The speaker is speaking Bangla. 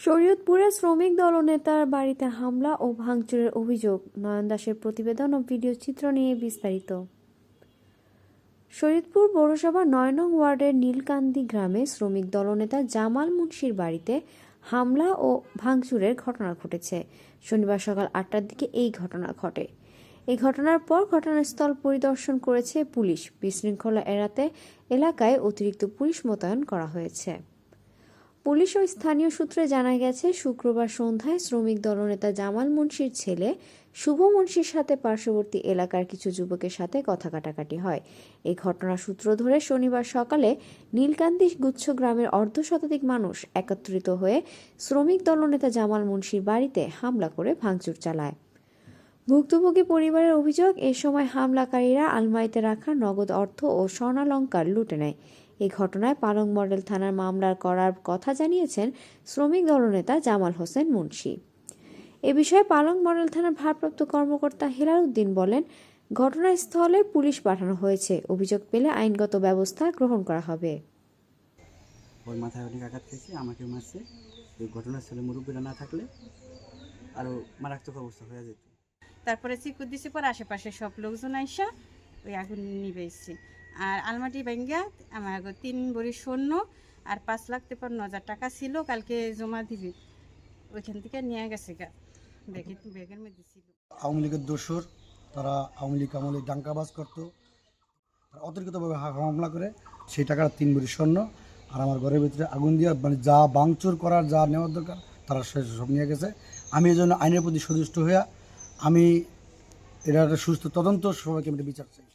শরীয়তপুরে শ্রমিক দলনেতার বাড়িতে হামলা ও ভাঙচুরের অভিযোগ। নয়ন দাসের প্রতিবেদন ও ভিডিও চিত্র নিয়ে বিস্তারিত। শরীয়তপুর পৌরসভা নয় নং ওয়ার্ডের নীলকান্দি গ্রামে শ্রমিক দলনেতা জামাল মুন্সির বাড়িতে হামলা ও ভাঙচুরের ঘটনা ঘটেছে। শনিবার সকাল আটটার দিকে এই ঘটনা ঘটে। এই ঘটনার পর ঘটনাস্থল পরিদর্শন করেছে পুলিশ। বিশৃঙ্খলা এড়াতে এলাকায় অতিরিক্ত পুলিশ মোতায়েন করা হয়েছে। পুলিশ ও স্থানীয় সূত্রে জানা গেছে, শুক্রবার সন্ধ্যায় শ্রমিক দলনেতা জামাল মুন্সির ছেলে শুভ মুন্সির সাথে পার্শ্ববর্তী এলাকার কিছু যুবকের সাথে কথা কাটাকাটি হয়। এই ঘটনার সূত্র ধরে শনিবার সকালে নীলকান্দি গুচ্ছ গ্রামের অর্ধ শতাধিক মানুষ একত্রিত হয়ে শ্রমিক দলনেতা জামাল মুন্সির বাড়িতে হামলা করে ভাঙচুর চালায়। ভুক্তভোগী পরিবারের অভিযোগ, এ সময় হামলাকারীরা আলমারিতে রাখা নগদ অর্থ ও স্বর্ণালঙ্কার লুটে নেয়। এই ঘটনায় পালং মডেল থানার মামলার করার কথা জানিয়েছেন শ্রমিক দলনেতা জামাল হোসেন মুন্সি। এ বিষয়ে পালং মডেল থানার ভারপ্রাপ্ত কর্মকর্তা হেলাল উদ্দিন বলেন ঘটনাস্থলে পুলিশ পাঠানো হয়েছে। অভিযোগ পেলে আইনগত ব্যবস্থা গ্রহণ করা হবে। ওর মাথায় অনেক আঘাত খেয়েছে আমাকে মারছে। এই ঘটনাস্থলে মুরব্বীরা না থাকলে আরও মারাত্মক অবস্থা হয়ে যেত। তারপরে চিকু দিছি পর আশেপাশে সব লোকজন আইসা ওই আগুন নিবেছে আর আলমাটি ব্যাঙ্গা আমার তিন ভরি স্বর্ণ আর পাঁচ লাখ তেপান্ন হাজার টাকা ছিল, কালকে জমা দিবি। ওইখান থেকে নিয়ে গেছে গা। ব্যাগের ব্যাগের মধ্যে ছিল। আওয়ামী লীগের দোসর তারা আওয়ামী লীগ আমলে ডাঙ্কাবাজ করতো। তারা অতিরিক্তভাবে হামলা করে, সেই টাকার তিন ভরি স্বর্ণ আর আমার ঘরের ভিতরে আগুন দিয়ে মানে যা বাংচুর করার, যা নেওয়ার দরকার, তারা সব নিয়ে গেছে। আমি এই জন্য আইনের প্রতি সন্তুষ্ট হইয়া, আমি এটা একটা সুস্থ তদন্ত সবাইকে আমি বিচার চাই।